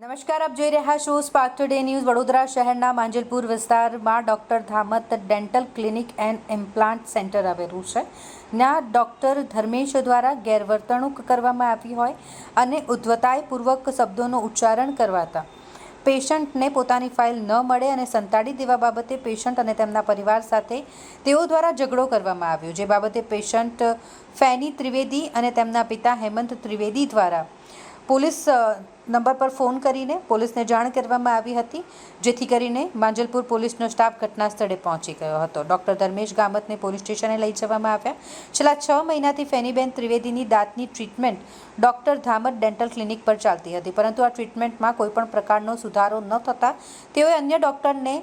નમસ્કાર, આપ જોઈ રહ્યા છો સ્પાર્ક ટુડે ન્યૂઝ વડોદરા શહેરના માંજલપુર વિસ્તારમાં doctor Dhamat dental clinic and implant centre આવેલું છે. ના ડૉક્ટર ધર્મેશ દ્વારા ગેરવર્તણૂક કરવામાં આવી હોય અને ઉદ્વતાયપૂર્વક શબ્દોનું ઉચ્ચારણ કરવાતા પેશન્ટને પોતાની ફાઇલ ન મળે અને સંતાડી દેવા બાબતે પેશન્ટ અને તેમના પરિવાર સાથે તેઓ દ્વારા ઝઘડો કરવામાં આવ્યો, જે બાબતે પેશન્ટ ફેની ત્રિવેદી અને તેમના પિતા હેમંત ત્રિવેદી દ્વારા પોલીસ નંબર પર ફોન કરીને પોલીસને જાણ કરવામાં આવી હતી, જેથી કરીને માંજલપુર પોલીસનો સ્ટાફ ઘટના સ્થળે પહોંચી ગયો હતો. ડૉક્ટર ધર્મેશ ગામતને પોલીસ સ્ટેશને લઈ જવામાં આવ્યા. છેલ્લા છ મહિનાથી ફેનીબેન ત્રિવેદીની દાંતની treatment doctor Dhamat dental clinic પર ચાલતી હતી, પરંતુ આ ટ્રીટમેન્ટમાં કોઈપણ પ્રકારનો સુધારો ન થતાં તેઓએ અન્ય ડૉક્ટરને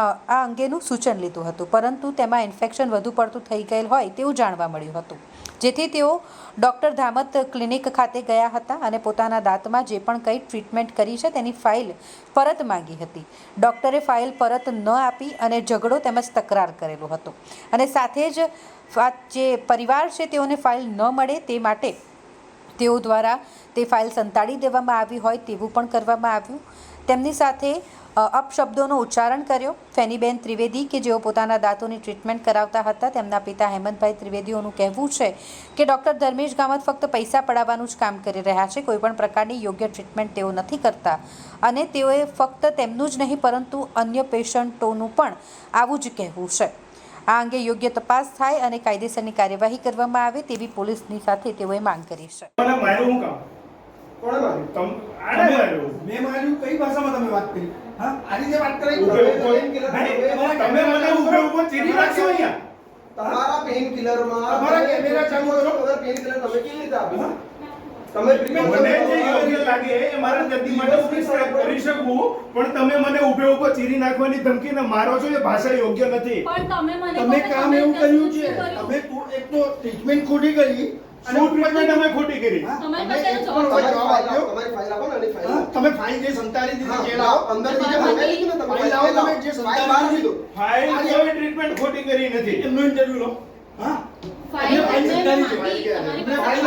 આ અંગેનું સૂચન લીધું હતું. પરંતુ તેમાં ઇન્ફેક્શન વધુ પડતું થઈ ગયેલ હોય તેવું જાણવા મળ્યું હતું. જેથી તેઓ ડૉક્ટર ધામત ક્લિનિક ખાતે ગયા હતા અને પોતાના દાંતમાં જે પણ કંઈ ટ્રીટમેન્ટ કરી છે તેની ફાઇલ પરત માંગી હતી. ડૉક્ટરે ફાઇલ પરત ન આપી અને ઝઘડો તેમજ તકરાર કરેલો હતો. અને સાથે જ જે પરિવાર છે તેઓને ફાઇલ ન મળે તે માટે તેઓ દ્વારા તે ફાઇલ સંતાડી દેવામાં આવી હોય તેવું પણ કરવામાં આવ્યું. તેમની સાથે અપશબ્દોનો ઉચ્ચારણ કર્યો. ફેનીબેન ત્રિવેદી, કે જેઓ પોતાના દાંતોની ટ્રીટમેન્ટ કરાવતા હતા, તેમના પિતા હેમંતભાઈ ત્રિવેદીઓનું કહેવું છે કે ડૉક્ટર ધર્મેશ ગામત ફક્ત પૈસા પડાવવાનું જ કામ કરી રહ્યા છે. કોઈપણ પ્રકારની યોગ્ય ટ્રીટમેન્ટ તેઓ નથી કરતા. અને તેઓએ ફક્ત તેમનું જ નહીં, પરંતુ અન્ય પેશન્ટોનું પણ આવું જ કહેવું છે. આ અંગે યોગ્ય તપાસ થાય અને કાયદેસરની કાર્યવાહી કરવામાં આવે તેવી પોલીસની સાથે તેઓએ માંગ કરી છે. કોણે માર્યું? તમ આને માર્યું. મેં માર્યું. કઈ ભાષામાં તમે વાત કરી? હા? આની જે વાત કરી ઉભે ઊભો. કિલર તમે મને ઉભે ઊભો ચીરી નાખશો અહીંયા. તમારા પેઇન કિલરમાં તમારા કેમેરા ચાલુ કરો. તમારા પેઇન કિલર તમે કેવી રીતે તમે treatment મને જે યોગ્ય લાગે એ મારા દર્દી માટે પ્રિસ્ક્રાઇબ કરી શકું પણ તમે મને ઉભે ઊભો ચીરી નાખવાની ધમકી ને મારો છો એ ભાષા યોગ્ય નથી. પણ તમે મને તમે કામ એવું કર્યું છે? તમે એક તો ટ્રીટમેન્ટ ખોટી કરી અને શું ટ્રીટમેન્ટ અમે ખોટી કરી. તમે ફાઇલ જે સંતાડી દીધી જેલ આવો લાવો, લાવો. જે મંગાવી દીધું તમે ફાઇલ લાવો. તમે જે સંતાડી બહાર દીધું. ફાઇલ જે ટ્રીટમેન્ટ ખોટી કરી નથી. એમનો ઇન્ટરવ્યુ લો. હા. ફાઇલ સંતાડી છે. ફાઇલ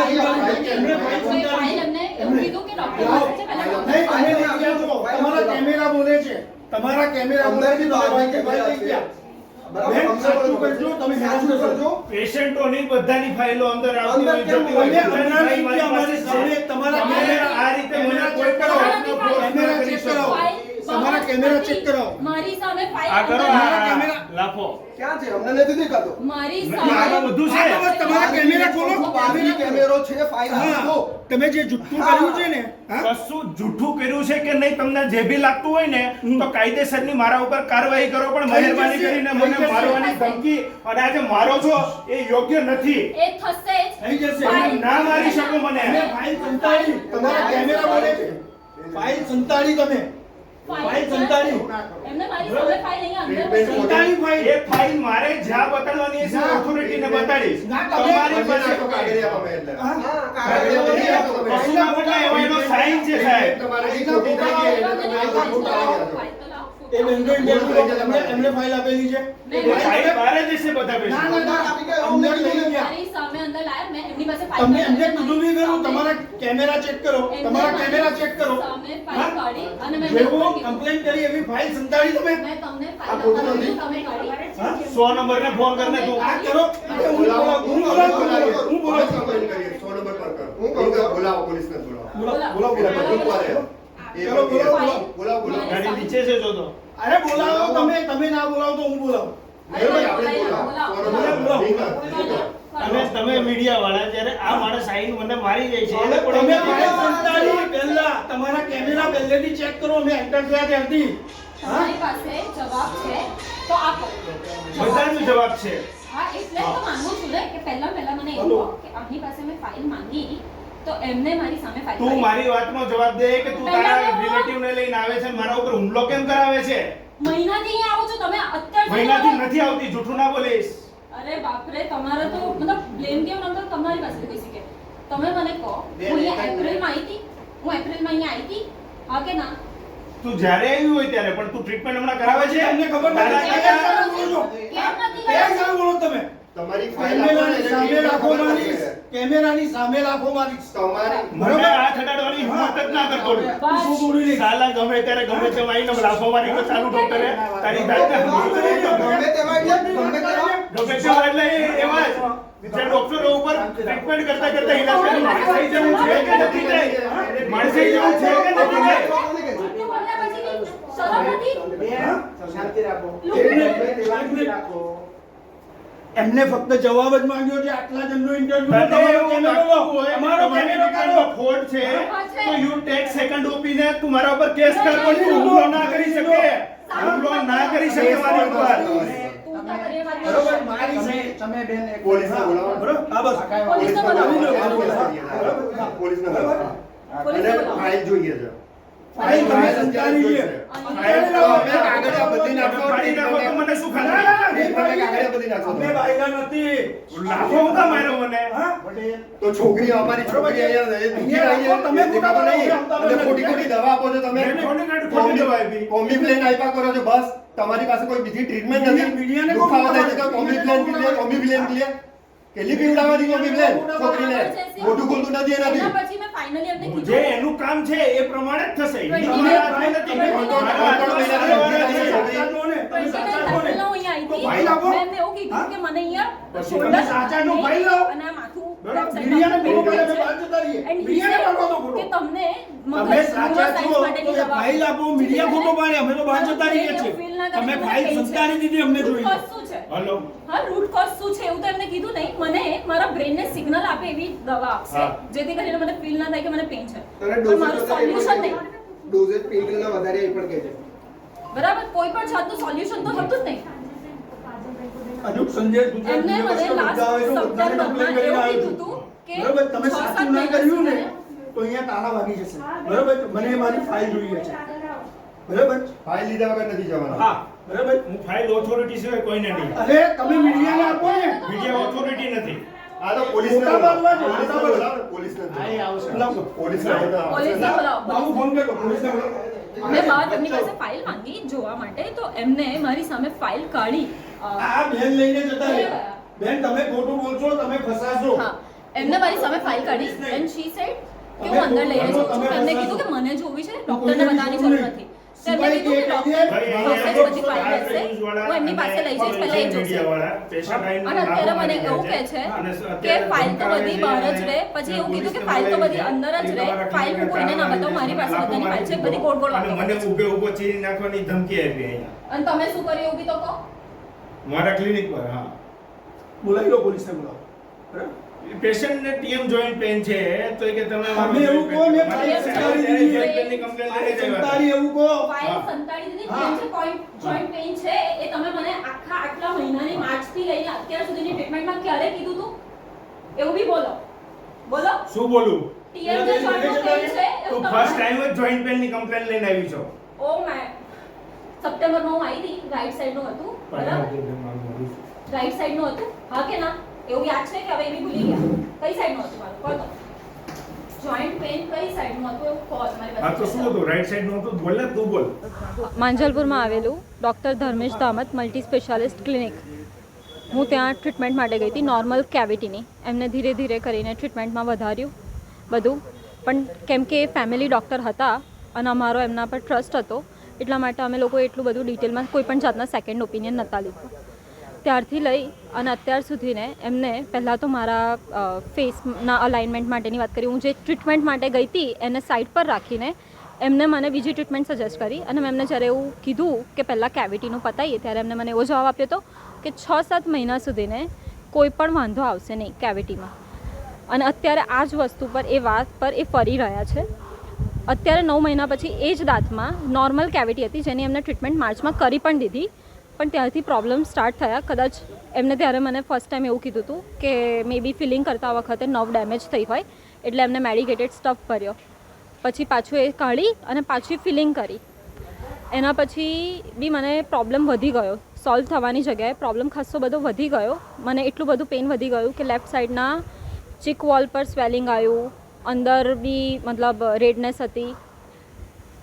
ફાઇલ એમને એવું કીધું કે ડોક્ટર તમારા કેમેરા બોલે છે. તમારા કેમેરા બોલે છે પેશન્ટોની બધાની ફાઇલો અંદર આવતી હોય છે. તમારા તમે આ રીતે મને કોઈ પણ કરો. ફોર્સ કરી શકો. તમારા કેમેરા ચેક કરો. મારી સામે ફાઇલ આ કરો કેમેરા- લાફો. ક્યાં છે? અમને નથી દેખાતો. મારી સામે બધું છે. તમારા કેમેરા ખોલો. બહારની કેમેરો છે ફાઇલ હા આપો. તમે જે જુઠ્ઠું કર્યું છે ને કશું જુઠ્ઠું કર્યું છે કે નહીં તમને જે બી લાગતું હોય ને તો કાયદેસરની મારા ઉપર કાર્યવાહી કરો પણ મહેરબાની કરીને મને મારવાની ધમકી અને આજે મારો છો એ યોગ્ય નથી. એ થશે થઈ જશે. ના મારી શકો મને. ફાઇલ સંતાડી. તમારા કેમેરા બોલે છે. ફાઇલ સંતાડી તમે. ફાઇલ સંતાડી. એમને મારી સામે ફાઇલ અહીંયા અંદર સંતાડી ફાઇલ. એ ફાઇલ મારે જ્યાં બતાડવાની હશે ના. ઓથોરિટીને બતાડીશ ના, તમારી પાસે એટલે. હા? આપો સાઈન છે સાહેબ. તમારી ખોટી થઈ ગઈ એટલે તમે આ ખોટા એ લો. એમને ફાઇલ આપેલી છે બહાર જ હશે બધા ના ના ના આપી ગયા, અમને લઈ ગયા મારી સામે અંદર લાયા મેં એમની પાસે ફાઇલ તમને. એમને કીધું બી ખરું તમારા કેમેરા ચેક કરો તમારા મારી કેમેરા ચેક કરો સામે ફાઇલ? કાઢી અને મેં જેવો કમ્પ્લેન કરી એવી ફાઇલ સંતાડી તમે મેં તમને ફાઇલ. તમે કાઢી. હા? નંબર ને ફોન કરીને તું આ કરો હું બોલાવું હું બોલાવું હું બોલાવો, બોલાવું complaint કરીએ. નંબર પર કર. હું હું બોલાવો, પોલીસને બોલાવો. બોલાવો બોલાવો બોલાવો કરે. ચલો, બોલાવો, બોલાવો, બોલાવો. ગાડી નીચે છે જો તો અરે બોલાવો તમે તમે ના બોલાવો તો હું બોલાવું. તમે તમે મીડિયા વાળા જ્યારે આ માણસ આઈને મને મારી જાય છે તમે પહેલા. તમારા કેમેરા પહેલેથી ચેક કરો અમે એન્ટર થયા ત્યારથી તમારી પાસે જવાબ છે તો આપો. બધાનો જવાબ છે. હા એટલે તો માંગુ છું ને કે પહેલા પહેલા મને એવું કે પાસે મેં ફાઇલ માંગી. તો એમને મારી સામે ફાઈટ તું મારી વાતનો જવાબ દે કે તું તારા રિલેટિવ ને લઈને આવે છે મારા ઉપર હુમલો કેમ કરાવે છે? મહિનાથી અહીં આવો છો તમે અત્યાર મહિનાથી નથી આવતી જૂઠું ના બોલીશ. અરે બાપરે તમારે તો મતલબ બ્લેમ કેમ નતો તમારી પાસે કહી શકે તમે મને કહો બે હું એપ્રિલમાં આવી હતી? હું એપ્રિલમાં અહીંયા આવી હતી? હા કે ના? તું જ્યારે આવી હોય ત્યારે પણ તું ટ્રીટમેન્ટ હમણાં કરાવે છે? એમને ખબર નથી. કેમ નથી બોલો તમે. તમારી કેમેરાની સામે ખબર મારીશ કેમેરાની સામે લાખો મારીશ તમારી મને હાથ અડાડવાની હિંમત જ ના કરતો. શું બોલી રહી? સાલા ગમે ત્યારે ગમે તેમ આવીને લાફો મારી તો ચાલુ ડોક્ટરે તારી જાતને ગમે તેવા એટલે ગમે તે ગમે તેમ એટલે એવા જ જે ડોક્ટરો ઉપર ટ્રીટમેન્ટ કરતા કરતા ઈલાજ કરી માણસાઈ જવું છે કે નથી થાય માણસાઈ જવું છે કે નથી થાય શાંતિ રાખો એક મિનિટ, ગમે તેવા એક મિનિટ. રાખો એમને ફક્ત જવાબ જ માંગ્યો છે આટલા જણનો ઇન્ટરવ્યુ અમારો કેમેરો કાઢો. ફોડ છે તો યુ ટેક સેકન્ડ ઓપિનિયન તમારા ઉપર કેસ કર પણ તું હુમલો ના કરી શકે. હુમલો ના કરી શકે મારી ઉપર. બરોબર મારી છે. તમે બેન એક પોલીસને બોલાવો. બરોબર? હા બસ. પોલીસને બોલાવો. બોલાવો. પોલીસને અને બોલાવો. ફાઇલ જોઈએ છે. ફાઇલ તમે સંચારી છે અમે કાગળિયા બદલી નાખો તો મને શું ના, ના, ખાના ના, એક તમે કાગળિયા બદલી નાખો અમે વાયગા નથી. લાફો હું માર્યો મને. તો છોકરી અમારી છોકરી અહીંયા રહે, દુખી રહી તમે એ દેખાતો અને ખોટી ખોટી દવા આપો છો તમે. ખોટી દવા આપી. આપ્યા કરો છો. બસ તમારી પાસે કોઈ બીજી ટ્રીટમેન્ટ નથી. મીડિયાને દુખાવો થાય છે કોમ્બીપ્લેન પીલે પીવડાવવાની કોમ્બીપ્લેન છોકરીને મોઢું ખોલતું નથી એના એનાથી પછી મેં ફાઇનલી એમને કીધું. જે એનું કામ છે એ પ્રમાણે જ થશે તમે સાચા ને ફાઇલ આપો. મેં એવું કીધું કે મને અહીંયા સાચા નું તમે સાચાનો ફાઇલ લાવો. અને માથું સિગ્નલ આપે એવી દવા આપશે. જેથી કરીને મને ફીલ ના થાય કે મને પેન છે. પણ મારું સોલ્યુશન નહીં. ડોઝેજ પેઇનકિલર વધારે એ પણ કહેજે બરાબર? કોઈ પણ જાતનું સોલ્યુશન તો હતું જ નહીં. હજુ સંજય ગુજરાત યુનિવર્સિટી કરીને આવ્યો છું. બરોબર તમે સાચું ના કર્યું ને તો અહીંયા તાળા વાગી જશે બરોબર મને મારી ફાઇલ જોઈએ છે બરોબર ફાઇલ લીધા વગર નથી જવાના હા બરોબર હું ફાઇલ ઓથોરિટી છે કોઈને નહીં અરે તમે મીડિયાને આપો ને મીડિયા ઓથોરિટી નથી આ તો પોલીસને મોટા બોલાવો. પોલીસ ને. બોલાવો ને, પોલીસને બોલાવો. બોલાવો. પોલીસને બોલાવો બાબુ ફોન કર્યો પોલીસને બોલાવો. મેં બાર એમની પાસે ફાઇલ માંગી જોવા માટે તો એમને મારી સામે ફાઇલ કાઢી. આ બેન લઈને જતા રહ્યા બેન તમે ખોટું બોલશો તમે ફસાશો. હા. એમને મારી સામે ફાઇલ કાઢી. એન્ડ શી સેડ કે હું અંદર લઈ જઉં છું. એમને કીધું કે મને જોવી છે ડોક્ટરને બતાવવાની જરૂર નથી. તો કીધું કે ડોક્ટર બધી ફાઇલ રહેશે હું એમની પાસે લઈ જઈશ પહેલા એ જોશે. અને અત્યારે મને એવું કહે છે કે ફાઇલ તો બધી બહાર જ રહે. પછી એવું કીધું કે ફાઇલ તો બધી અંદર જ રહે. ફાઇલ હું કોઈને ના બતાવું મારી પાસે બધાની ફાઇલ છે બધી ગોળ ગોળ અને મને ઉભે ઊભો ચીરી નાખવાની ધમકી આપી અને તમે શું કર્યું એવું બી તો કહો? મારા ક્લિનિક પર હા. બોલાવી લો પોલીસને બોલાવો. બરાબર? પેશન્ટને ટીએમ જોઈન્ટ પેન છે તો કે તમે અમે એવું કહો ને ફાઇલ સંતાડી દીધી. joint pain ની લઈને. સંતાડી એવું કહો. ફાઇલ સંતાડી દીધી હા. પેન છે પોઈન્ટ જોઈન્ટ પેન છે એ તમે મને આખા આટલા મહિનાની માર્ચથી લઈને અત્યાર સુધીની ટ્રીટમેન્ટમાં ક્યારે કીધું તું? એવું બી બોલો. બોલો. શું બોલું? ટીએમ જે જોઈન્ટ પેન છે તું ફર્સ્ટ ટાઈમ જ જોઈન્ટ પેનની કમ્પ્લેન લઈને આવી છો. ઓ મે સપ્ટેમ્બરમાં હું આવી હતી રાઈટ સાઈડનું હતું બરાબર? રાઈટ સાઈડનું હતું હા કે ના? એવું યાદ છે કે હવે એ ભૂલી ગયા? કઈ સાઈડનું હતું મારું? કહો તો. જોઈન્ટ પેઇન કઈ સાઈડનું હતું? એવું કહો તમારી હા તો શું હતું? રાઈટ સાઈડનું હતું? બોલ ને તું બોલ. માંજલપુરમાં આવેલું doctor Dharmesh Damat multi specialist clinic. હું ત્યાં ટ્રીટમેન્ટ માટે ગઈ હતી નોર્મલ કેવિટીની એમને ધીરે ધીરે કરીને ટ્રીટમેન્ટમાં વધાર્યું બધું. પણ કેમ કે એ ફેમિલી ડૉક્ટર હતા અને અમારો એમના પર ટ્રસ્ટ હતો એટલા માટે અમે લોકો એટલું બધું ડિટેલમાં કોઈ પણ જાતના સેકન્ડ ઓપિનિયન નહોતા લીધું. ત્યારથી લઈ અને અત્યાર સુધીને એમને પહેલાં તો મારા ફેસના અલાઇનમેન્ટ માટેની વાત કરી. હું જે ટ્રીટમેન્ટ માટે ગઈ હતી, એને સાઈડ પર રાખીને એમને મને બીજી ટ્રીટમેન્ટ સજેસ્ટ કરી અને મેં એમને જ્યારે એવું કીધું કે પહેલાં કેવિટીનું પતાવીએ ત્યારે એમને મને એવો જવાબ આપ્યો હતો કે છ સાત મહિના સુધીને કોઈ પણ વાંધો આવશે નહીં કેવિટીમાં અને અત્યારે આ જ વસ્તુ પર, એ વાત પર એ ફરી રહ્યા છે. અત્યારે નવ મહિના પછી એ જ દાંતમાં નોર્મલ કેવિટી હતી જેની એમને ટ્રીટમેન્ટ માર્ચમાં કરી પણ દીધી. પણ ત્યારથી પ્રોબ્લેમ સ્ટાર્ટ થયા. કદાચ એમને ત્યારે મને ફર્સ્ટ ટાઈમ એવું કીધું હતું કે મે બી ફિલિંગ કરતા વખતે નવ ડેમેજ થઈ હોય, એટલે એમને મેડિકેટેડ સ્ટફ ભર્યો. પછી પાછું એ કાઢી અને પાછી ફિલિંગ કરી. એના પછી બી મને પ્રોબ્લેમ વધી ગયો. સોલ્વ થવાની જગ્યાએ પ્રોબ્લેમ ખાસો બધો વધી ગયો. મને એટલું બધું પેઇન વધી ગયું કે લેફ્ટ સાઈડના ચીક વોલ પર સ્વેલિંગ આવ્યું. અંદર બી મતલબ રેડનેસ હતી.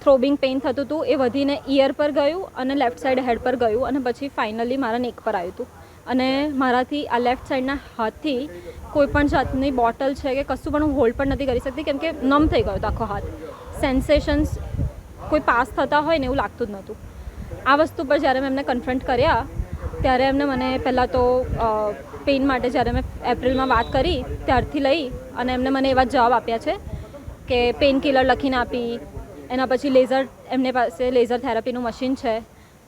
થ્રોબિંગ પેઇન થતું હતું, એ વધીને ઇયર પર ગયું અને લેફ્ટ સાઈડ હેડ પર ગયું અને પછી ફાઇનલી મારા નેક પર આવ્યું હતું. અને મારાથી આ લેફ્ટ સાઈડના હાથથી કોઈ પણ જાતની બોટલ છે કે કશું પણ હું હોલ્ડ પણ નથી કરી શકતી કેમ કે નમ થઈ ગયો હતો આખો હાથ. સેન્સેશન્સ કોઈ પાસ થતા હોય ને એવું લાગતું જ નહોતું. આ વસ્તુ પર જ્યારે મેં એમને કન્ફ્રન્ટ કર્યા, ત્યારે એમને મને પહેલાં તો પેઇન માટે જ્યારે મેં એપ્રિલમાં વાત કરી, ત્યારથી લઈ અને એમને મને એવા જવાબ આપ્યા છે કે પેઇન કિલર લખીને આપી એના પછી લેઝર, એમને પાસે લેઝર થેરાપીનું મશીન છે.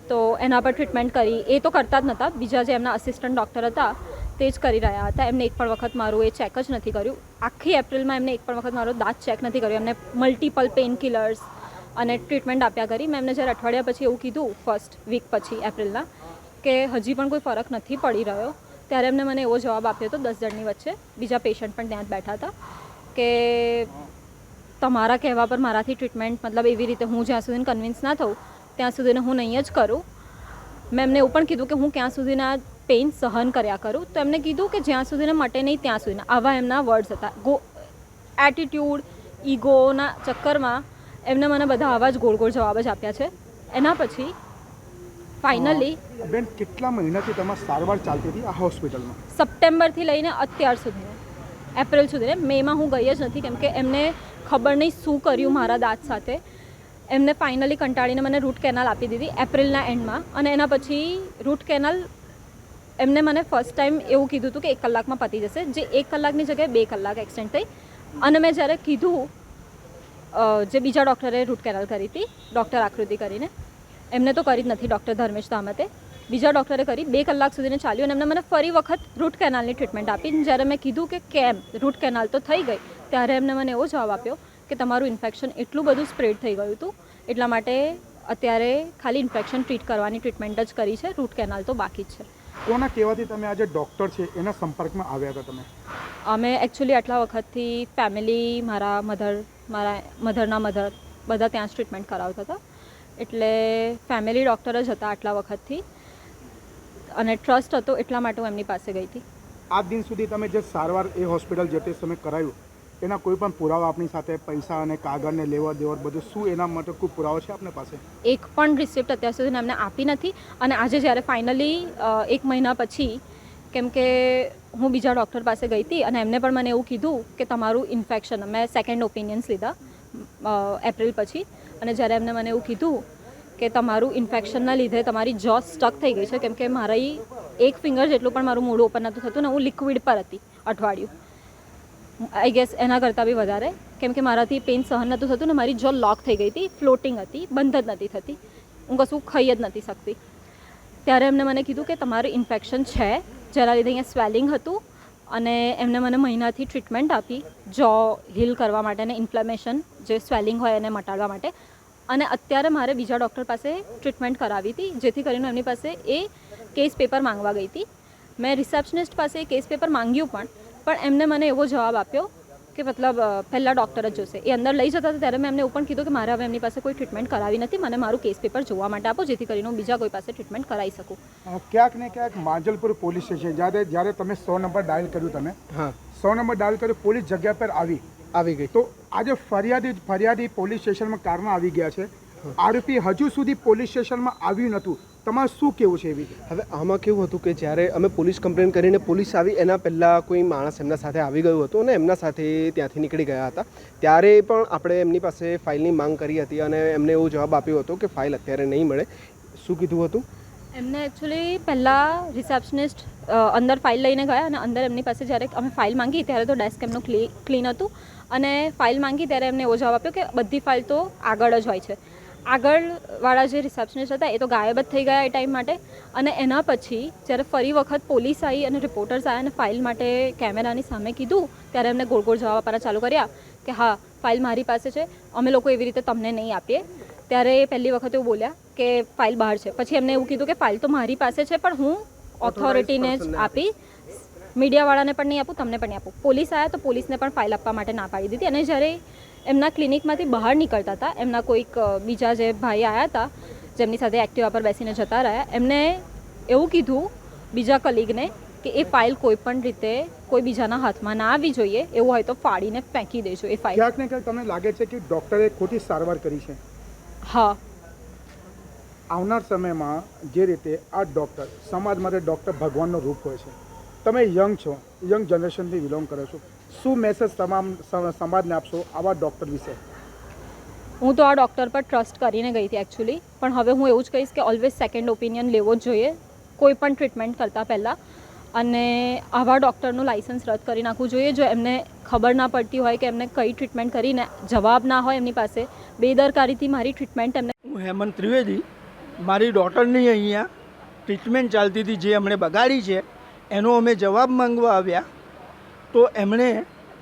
તો એના પર ટ્રીટમેન્ટ કરી. એ તો કરતા જ નહોતા બીજા જે એમના અસિસ્ટન્ટ ડૉક્ટર હતા, તે જ કરી રહ્યા હતા. એમને એક પણ વખત મારું એ ચેક જ નથી કર્યું. આખી એપ્રિલમાં એમને એક પણ વખત મારો દાંત ચેક નથી કર્યો. એમને મલ્ટિપલ પેઇન કિલર્સ અને ટ્રીટમેન્ટ આપ્યા કરી. મેં એમને જ્યારે અઠવાડિયા પછી એવું કીધું ફર્સ્ટ વીક પછી, એપ્રિલના, કે હજી પણ કોઈ ફરક નથી પડી રહ્યો. ત્યારે એમને મને એવો જવાબ આપ્યો હતો દસ જણની વચ્ચે. બીજા પેશન્ટ પણ ત્યાં જ બેઠા હતા. કે તમારા કહેવા પર મારાથી ટ્રીટમેન્ટ મતલબ એવી રીતે હું જ્યાં સુધી કન્વિન્સ ના થઉં ત્યાં સુધીને હું નહીં જ કરું. મેં એમને એવું પણ કીધું કે હું ક્યાં સુધીના પેઇન સહન કર્યા કરું. તો એમને કીધું કે જ્યાં સુધીને મટે નહીં ત્યાં સુધીના. આવા એમના વર્ડ્સ હતા. ગો એટીટ્યૂડ ઈગોના ચક્કરમાં એમને મને બધા આવા જ ગોળ ગોળ જવાબ જ આપ્યા છે. એના પછી ફાઇનલી બેન કેટલા મહિનાથી તમારી સારવાર ચાલતી હતી આ હોસ્પિટલમાં સપ્ટેમ્બરથી લઈને અત્યાર સુધીને એપ્રિલ સુધીને મેમાં હું ગઈ જ નથી કેમ કે એમને ખબર નહીં શું કર્યું મારા દાંત સાથે. એમને ફાઇનલી કંટાળીને મને રૂટ કેનાલ આપી દીધી એપ્રિલના એન્ડમાં અને એના પછી રૂટ કેનાલ એમને મને ફર્સ્ટ ટાઈમ એવું કીધું હતું કે એક કલાકમાં પતી જશે. જે એક કલાકની જગ્યાએ બે કલાક એક્સટેન્ડ થઈ. અને મેં જ્યારે કીધું જે બીજા ડૉક્ટરે રૂટ કેનાલ કરી હતી ડૉક્ટર આકૃતિ કરીને, એમને તો કરી જ નથી ડૉક્ટર ધર્મેશ દામતે બીજા ડૉક્ટરે કરી બે કલાક સુધીને ચાલ્યું અને એમને મને ફરી વખત રૂટ કેનાલની ટ્રીટમેન્ટ આપી. જ્યારે મેં કીધું કે કેમ? રૂટ કેનાલ તો થઈ ગઈ. ત્યારે એમને મને એવો જવાબ આપ્યો કે તમારું ઇન્ફેક્શન એટલું બધું સ્પ્રેડ થઈ ગયું હતું એટલા માટે અત્યારે ખાલી ઇન્ફેક્શન ટ્રીટ કરવાની ટ્રીટમેન્ટ જ કરી છે રૂટ કેનાલ તો બાકી જ છે. કોના કહેવાથી તમે આજે ડૉક્ટર છે એના સંપર્કમાં આવ્યા હતા તમે? અમે એકચ્યુઅલી આટલા વખતથી ફેમિલી મારા મધર મારા મધરના મધર બધા ત્યાં જ ટ્રીટમેન્ટ કરાવતા હતા. એટલે ફેમિલી ડૉક્ટર જ હતા આટલા વખતથી. અને ટ્રસ્ટ હતો એટલા માટે હું એમની પાસે ગઈ હતી. આજ દિન સુધી તમે જે સારવાર એ હોસ્પિટલ જે તમે કરાયું એના કોઈ પણ પુરાવા આપણી સાથે પૈસા અને કાગળને લેવા દેવા બધું શું એના માટે કોઈ પુરાવો છે આપણી પાસે? એક પણ રિસિપ્ટ અત્યાર સુધી એમને આપી નથી અને આજે જ્યારે ફાઇનલી એક મહિના પછી કેમ કે હું બીજા ડૉક્ટર પાસે ગઈ હતી અને એમને પણ મને એવું કીધું કે તમારું ઇન્ફેક્શન મેં સેકન્ડ ઓપિનિયન્સ લીધા એપ્રિલ પછી અને જ્યારે એમને મને એવું કીધું કે તમારું ઇન્ફેક્શનના લીધે તમારી જો સ્ટક થઈ ગઈ છે. કેમ કે મારી એક ફિંગર જેટલું પણ મારું મોઢું ઓપન નહોતું થતું ને હું લિક્વિડ પર હતી અઠવાડિયું. આઈ ગેસ એના કરતાં બી વધારે. કેમ કે મારાથી પેઇન સહન નહોતું થતું ને મારી જો લોક થઈ ગઈ હતી ફ્લોટિંગ હતી, બંધ જ નથી થતી. હું કશું ખાઈ જ નથી શકતી. ત્યારે એમને મને કીધું કે તમારું ઇન્ફેક્શન છે. જેના લીધે અહીંયા સ્વેલિંગ હતું અને એમને મને મહિનાથી ટ્રીટમેન્ટ આપી. જો હીલ કરવા માટે અને ઇન્ફ્લેમેશન જે સ્વેલિંગ હોય એને મટાડવા માટે. અને અત્યારે મારે બીજા ડૉક્ટર પાસે ટ્રીટમેન્ટ કરાવી હતી. જેથી કરીને એમની પાસે એ કેસ પેપર માંગવા ગઈ હતી. મેં રિસેપ્શનિસ્ટ પાસે એ કેસ પેપર માંગ્યું પણ પણ એમને મને એવો જવાબ આપ્યો કે મતલબ પહેલાં ડૉક્ટર જ જોશે. એ અંદર લઈ જતા હતા ત્યારે મેં એમને એવું પણ કીધું કે મારે હવે એમની પાસે કોઈ ટ્રીટમેન્ટ કરાવી નથી. મને મારું કેસ પેપર જોવા માટે આપો જેથી કરીને હું બીજા કોઈ પાસે ટ્રીટમેન્ટ કરાવી શકું. ક્યાંક ને ક્યાંક માંજલપુર પોલીસ સ્ટેશન જ્યારે જ્યારે તમે સો નંબર ડાયલ કર્યું તમે સો નંબર ડાયલ કર્યું પોલીસ જગ્યા પર આવી. આવી ગઈ. તો આજે ફરિયાદી ફરિયાદી પોલીસ સ્ટેશનમાં કારમાં આવી ગયા છે. આરોપી હજુ સુધી પોલીસ સ્ટેશનમાં આવ્યું નહોતું. તમારે શું કેવું છે એવી હવે આમાં કેવું હતું કે જ્યારે અમે પોલીસ કમ્પ્લેન કરીને પોલીસ આવી, એના પહેલાં કોઈ માણસ એમના સાથે આવી ગયું હતું અને એમના સાથે ત્યાંથી નીકળી ગયા હતા. ત્યારે પણ આપણે એમની પાસે ફાઇલની માંગ કરી હતી અને એમને એવો જવાબ આપ્યો હતો કે ફાઇલ અત્યારે નહીં મળે. શું કીધું હતું? એમને એકચ્યુઅલી પહેલાં રિસેપ્શનિસ્ટ અંદર ફાઇલ લઈને ગયા અને અંદર એમની પાસે જ્યારે અમે ફાઇલ માંગી ત્યારે તો ડેસ્ક એમનું ક્લીન હતું. અને ફાઇલ માંગી ત્યારે એમને એવો જવાબ આપ્યો કે બધી ફાઇલ તો આગળ જ હોય છે. આગળવાળા જે રિસેપ્શનિસ્ટ હતા એ તો ગાયબ જ થઈ ગયા એ ટાઈમ માટે. અને એના પછી જ્યારે ફરી વખત પોલીસ આવી અને રિપોર્ટર્સ આવ્યા અને ફાઇલ માટે કેમેરાની સામે કીધું, ત્યારે એમને ગોળ ગોળ જવાબ આપવાના ચાલુ કર્યા કે હા ફાઇલ મારી પાસે છે. અમે લોકો એવી રીતે તમને નહીં આપીએ. ત્યારે એ પહેલી વખત એવું બોલ્યા કે ફાઇલ બહાર છે. પછી એમને એવું કીધું કે ફાઇલ તો મારી પાસે છે પણ હું ઓથોરિટીને જ આપી મીડિયાવાળાને પણ નહીં આપું તમને પણ નહીં આપું. પોલીસ આવ્યા તો પોલીસને પણ ફાઇલ આપવા માટે ના પાડી દીધી. અને જ્યારે એમના ક્લિનિકમાંથી બહાર નીકળતા હતા એમના કોઈક બીજા જે ભાઈ આવ્યા હતા જેમની સાથે એક્ટિવા પર બેસીને જતા રહ્યા એમને એવું કીધું બીજા કલીગને કે એ ફાઇલ કોઈ પણ રીતે કોઈ બીજાના હાથમાં ના આવી જોઈએ એવું હોય તો ફાડીને ફેંકી દેજો એ ફાઇલ ક્યાંક ને ક્યાંક તમને લાગે છે કે ડૉક્ટરે ખોટી સારવાર કરી છે? હા. આવનાર સમયમાં જે રીતે આ ડૉક્ટર સમાજ માટે ડૉક્ટર ભગવાનનો રૂપ હોય છે. તમે યંગ છો યંગ જનરેશનથી બિલોંગ કરો છો. શું મેસેજ તમામ સમાજને આપશો આવા ડૉક્ટર વિશે? હું તો આ ડૉક્ટર પર ટ્રસ્ટ કરીને ગઈ હતી એકચ્યુઅલી પણ હવે હું એવું જ કહીશ કે ઓલવેઝ સેકન્ડ ઓપિનિયન લેવો જ જોઈએ. કોઈ પણ ટ્રીટમેન્ટ કરતાં પહેલાં. અને આવા ડૉક્ટરનું લાઇસન્સ રદ કરી નાખવું જોઈએ. જો એમને ખબર ના પડતી હોય કે એમને કઈ ટ્રીટમેન્ટ કરીને જવાબ ના હોય એમની પાસે, બેદરકારીથી મારી ટ્રીટમેન્ટ એમને હું હેમંત ત્રિવેદી. મારી ડોટરની અહીંયા ટ્રીટમેન્ટ ચાલતી હતી, જે એમણે બગાડી છે, એનો અમે જવાબ માંગવા આવ્યા. તો એમણે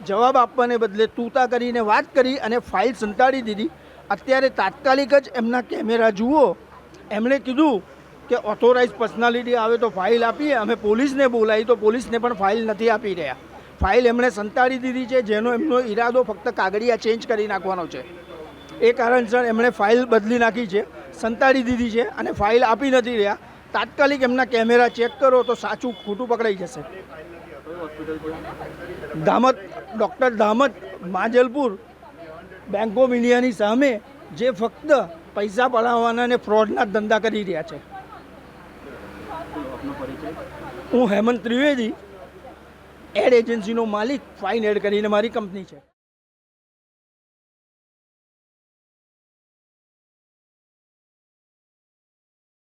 જવાબ આપવાને બદલે તૂતા કરીને વાત કરી અને ફાઇલ સંતાડી દીધી. અત્યારે તાત્કાલિક જ એમના કેમેરા જુઓ. એમણે કીધું કે ઓથોરાઇઝ પર્સનાલિટી આવે તો ફાઇલ આપીએ. અમે પોલીસને બોલાવી તો પોલીસને પણ ફાઇલ નથી આપી રહ્યા. ફાઇલ એમણે સંતાડી દીધી છે, જેનો એમનો ઈરાદો ફક્ત કાગળિયા ચેન્જ કરી નાખવાનો છે. એ કારણસર એમણે ફાઇલ બદલી નાખી છે, સંતાડી દીધી છે અને ફાઇલ આપી નથી રહ્યા. તાત્કાલિક એમના કેમેરા ચેક કરો તો સાચું ખોટું પકડાઈ જશે. Dhamat doctor Dhamat Majalpur bank of ઇન્ડિયાની સામે જે ફક્ત પૈસા પડાવવાના અને ફ્રોડના ધંધા કરી રહ્યા છે. હું હેમંત ત્રિવેદી એડ એજન્સીનો માલિક ફાઇન એડ કરીને મારી કંપની છે.